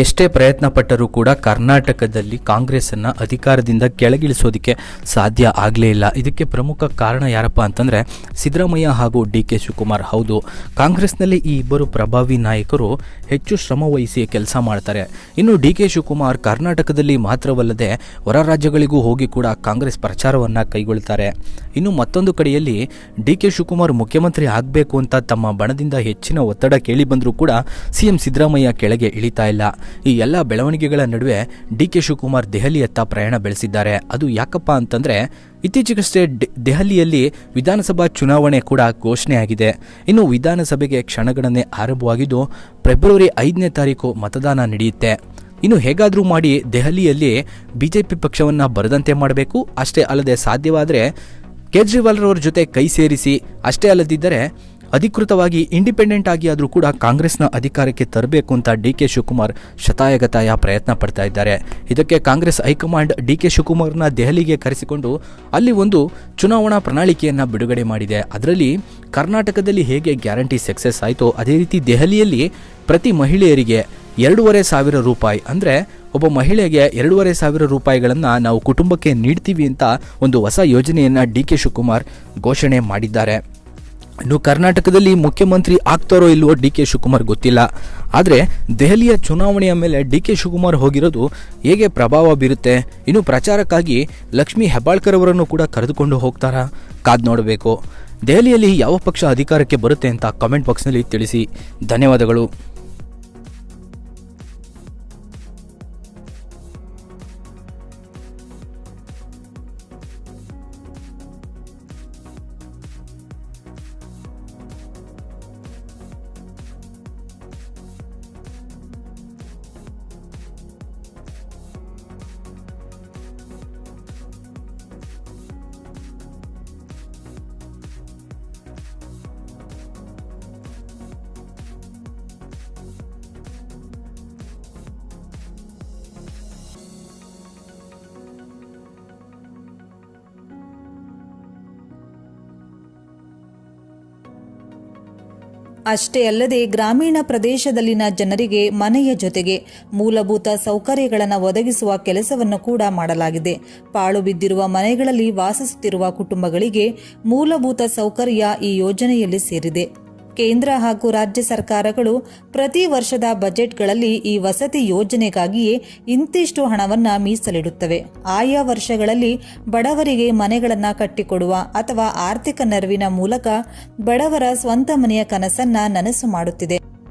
ಎಷ್ಟೇ ಪ್ರಯತ್ನ ಪಟ್ಟರೂ ಕೂಡ ಕರ್ನಾಟಕದಲ್ಲಿ ಕಾಂಗ್ರೆಸ್ಸನ್ನು ಅಧಿಕಾರದಿಂದ ಕೆಳಗಿಳಿಸೋದಕ್ಕೆ ಸಾಧ್ಯ ಆಗಲೇ ಇಲ್ಲ. ಇದಕ್ಕೆ ಪ್ರಮುಖ ಕಾರಣ ಯಾರಪ್ಪ ಅಂತಂದರೆ ಸಿದ್ದರಾಮಯ್ಯ ಹಾಗೂ ಡಿ ಕೆ ಶಿವಕುಮಾರ್. ಹೌದು, ಕಾಂಗ್ರೆಸ್ನಲ್ಲಿ ಈ ಇಬ್ಬರು ಪ್ರಭಾವಿ ನಾಯಕರು ಹೆಚ್ಚು ಶ್ರಮ ವಹಿಸಿ ಕೆಲಸ ಮಾಡ್ತಾರೆ. ಇನ್ನು ಡಿ ಕೆ ಶಿವಕುಮಾರ್ ಕರ್ನಾಟಕದಲ್ಲಿ ಮಾತ್ರವಲ್ಲದೆ ಹೊರ ರಾಜ್ಯಗಳಿಗೂ ಹೋಗಿ ಕೂಡ ಕಾಂಗ್ರೆಸ್ ಪ್ರಚಾರವನ್ನು ಕೈಗೊಳ್ತಾರೆ. ಇನ್ನು ಮತ್ತೊಂದು ಕಡೆಯಲ್ಲಿ ಡಿ ಕೆ ಶಿವಕುಮಾರ್ ಮುಖ್ಯಮಂತ್ರಿ ಆಗಬೇಕು ಅಂತ ತಮ್ಮ ಬಣದಿಂದ ಹೆಚ್ಚಿನ ಒತ್ತಡ ಕೇಳಿ ಬಂದರೂ ಕೂಡ ಸಿಎಂ ಸಿದ್ದರಾಮಯ್ಯ ಕೆಳಗೆ ಇಳಿತಾ ಇಲ್ಲ. ಈ ಎಲ್ಲ ಬೆಳವಣಿಗೆಗಳ ನಡುವೆ ಡಿ ಕೆ ಶಿವಕುಮಾರ್ ದೆಹಲಿಯತ್ತ ಪ್ರಯಾಣ ಬೆಳೆಸಿದ್ದಾರೆ. ಅದು ಯಾಕಪ್ಪ ಅಂತಂದ್ರೆ, ಇತ್ತೀಚೆಗಷ್ಟೇ ದೆಹಲಿಯಲ್ಲಿ ವಿಧಾನಸಭಾ ಚುನಾವಣೆ ಕೂಡ ಘೋಷಣೆಯಾಗಿದೆ. ಇನ್ನು ವಿಧಾನಸಭೆಗೆ ಕ್ಷಣಗಣನೆ ಆರಂಭವಾಗಿದ್ದು, ಫೆಬ್ರವರಿ ಐದನೇ ತಾರೀಕು ಮತದಾನ ನಡೆಯುತ್ತೆ. ಇನ್ನು ಹೇಗಾದರೂ ಮಾಡಿ ದೆಹಲಿಯಲ್ಲಿ ಬಿಜೆಪಿ ಪಕ್ಷವನ್ನು ಬರದಂತೆ ಮಾಡಬೇಕು, ಅಷ್ಟೇ ಅಲ್ಲದೆ ಸಾಧ್ಯವಾದರೆ ಕೇಜ್ರಿವಾಲ್ರವ್ರ ಜೊತೆ ಕೈ ಸೇರಿಸಿ, ಅಷ್ಟೇ ಅಲ್ಲದಿದ್ದರೆ ಅಧಿಕೃತವಾಗಿ ಇಂಡಿಪೆಂಡೆಂಟ್ ಆಗಿ ಆದರೂ ಕೂಡ ಕಾಂಗ್ರೆಸ್ನ ಅಧಿಕಾರಕ್ಕೆ ತರಬೇಕು ಅಂತ ಡಿ ಕೆ ಶಿವಕುಮಾರ್ ಶತಾಯಗತಾಯ ಪ್ರಯತ್ನ ಪಡ್ತಾ ಇದ್ದಾರೆ. ಇದಕ್ಕೆ Congress high command D K ಶಿವಕುಮಾರ್ನ ದೆಹಲಿಗೆ ಕರೆಸಿಕೊಂಡು ಅಲ್ಲಿ ಒಂದು ಚುನಾವಣಾ ಪ್ರಣಾಳಿಕೆಯನ್ನು ಬಿಡುಗಡೆ ಮಾಡಿದೆ. ಅದರಲ್ಲಿ ಕರ್ನಾಟಕದಲ್ಲಿ ಹೇಗೆ ಗ್ಯಾರಂಟಿ ಸಕ್ಸಸ್ ಆಯಿತೋ ಅದೇ ರೀತಿ ದೆಹಲಿಯಲ್ಲಿ ಪ್ರತಿ ಮಹಿಳೆಯರಿಗೆ ಎರಡೂವರೆ ಸಾವಿರ ರೂಪಾಯಿ ಅಂದರೆ ಒಬ್ಬ ಮಹಿಳೆಗೆ ಎರಡೂವರೆ ಸಾವಿರ ರೂಪಾಯಿಗಳನ್ನು ನಾವು ಕುಟುಂಬಕ್ಕೆ ನೀಡ್ತೀವಿ ಅಂತ ಒಂದು ಹೊಸ ಯೋಜನೆಯನ್ನು ಡಿ ಕೆ ಶಿವಕುಮಾರ್ ಘೋಷಣೆ ಮಾಡಿದ್ದಾರೆ. ಇನ್ನು ಕರ್ನಾಟಕದಲ್ಲಿ ಮುಖ್ಯಮಂತ್ರಿ ಆಗ್ತಾರೋ ಇಲ್ವೋ ಡಿ ಕೆ ಶಿವಕುಮಾರ್ ಗೊತ್ತಿಲ್ಲ. ಆದರೆ ದೆಹಲಿಯ ಚುನಾವಣೆಯ ಮೇಲೆ ಡಿ ಕೆ ಶಿವಕುಮಾರ್ ಹೋಗಿರೋದು ಹೇಗೆ ಪ್ರಭಾವ ಬೀರುತ್ತೆ? ಇನ್ನು ಪ್ರಚಾರಕ್ಕಾಗಿ ಲಕ್ಷ್ಮೀ ಹೆಬ್ಬಾಳ್ಕರ್ ಅವರನ್ನು ಕೂಡ ಕರೆದುಕೊಂಡು ಹೋಗ್ತಾರಾ? ಕಾದ್ ನೋಡಬೇಕು. ದೆಹಲಿಯಲ್ಲಿ ಯಾವ ಪಕ್ಷ ಅಧಿಕಾರಕ್ಕೆ ಬರುತ್ತೆ ಅಂತ ಕಾಮೆಂಟ್ ಬಾಕ್ಸ್ನಲ್ಲಿ ತಿಳಿಸಿ. ಧನ್ಯವಾದಗಳು. ಅಷ್ಟೇ ಅಲ್ಲದೆ ಗ್ರಾಮೀಣ ಪ್ರದೇಶದಲ್ಲಿನ ಜನರಿಗೆ ಮನೆಯ ಜೊತೆಗೆ ಮೂಲಭೂತ ಸೌಕರ್ಯಗಳನ್ನು ಒದಗಿಸುವ ಕೆಲಸವನ್ನು ಕೂಡ ಮಾಡಲಾಗಿದೆ. ಪಾಳು ಬಿದ್ದಿರುವ ಮನೆಗಳಲ್ಲಿ ವಾಸಿಸುತ್ತಿರುವ ಕುಟುಂಬಗಳಿಗೆ ಮೂಲಭೂತ ಸೌಕರ್ಯ ಈ ಯೋಜನೆಯಲ್ಲಿ ಸೇರಿದೆ. ಕೇಂದ್ರ ಹಾಗೂ ರಾಜ್ಯ ಸರ್ಕಾರಗಳು ಪ್ರತಿ ವರ್ಷದ ಬಜೆಟ್ಗಳಲ್ಲಿ ಈ ವಸತಿ ಯೋಜನೆಗಾಗಿಯೇ ಇಂತಿಷ್ಟು ಹಣವನ್ನು ಮೀಸಲಿಡುತ್ತವೆ. ಆಯಾ ವರ್ಷಗಳಲ್ಲಿ ಬಡವರಿಗೆ ಮನೆಗಳನ್ನು ಕಟ್ಟಿಕೊಡುವ ಅಥವಾ ಆರ್ಥಿಕ ನೆರವಿನ ಮೂಲಕ ಬಡವರ ಸ್ವಂತ ಮನೆಯ ಕನಸನ್ನ ನನಸು ಮಾಡುತ್ತಿದೆ.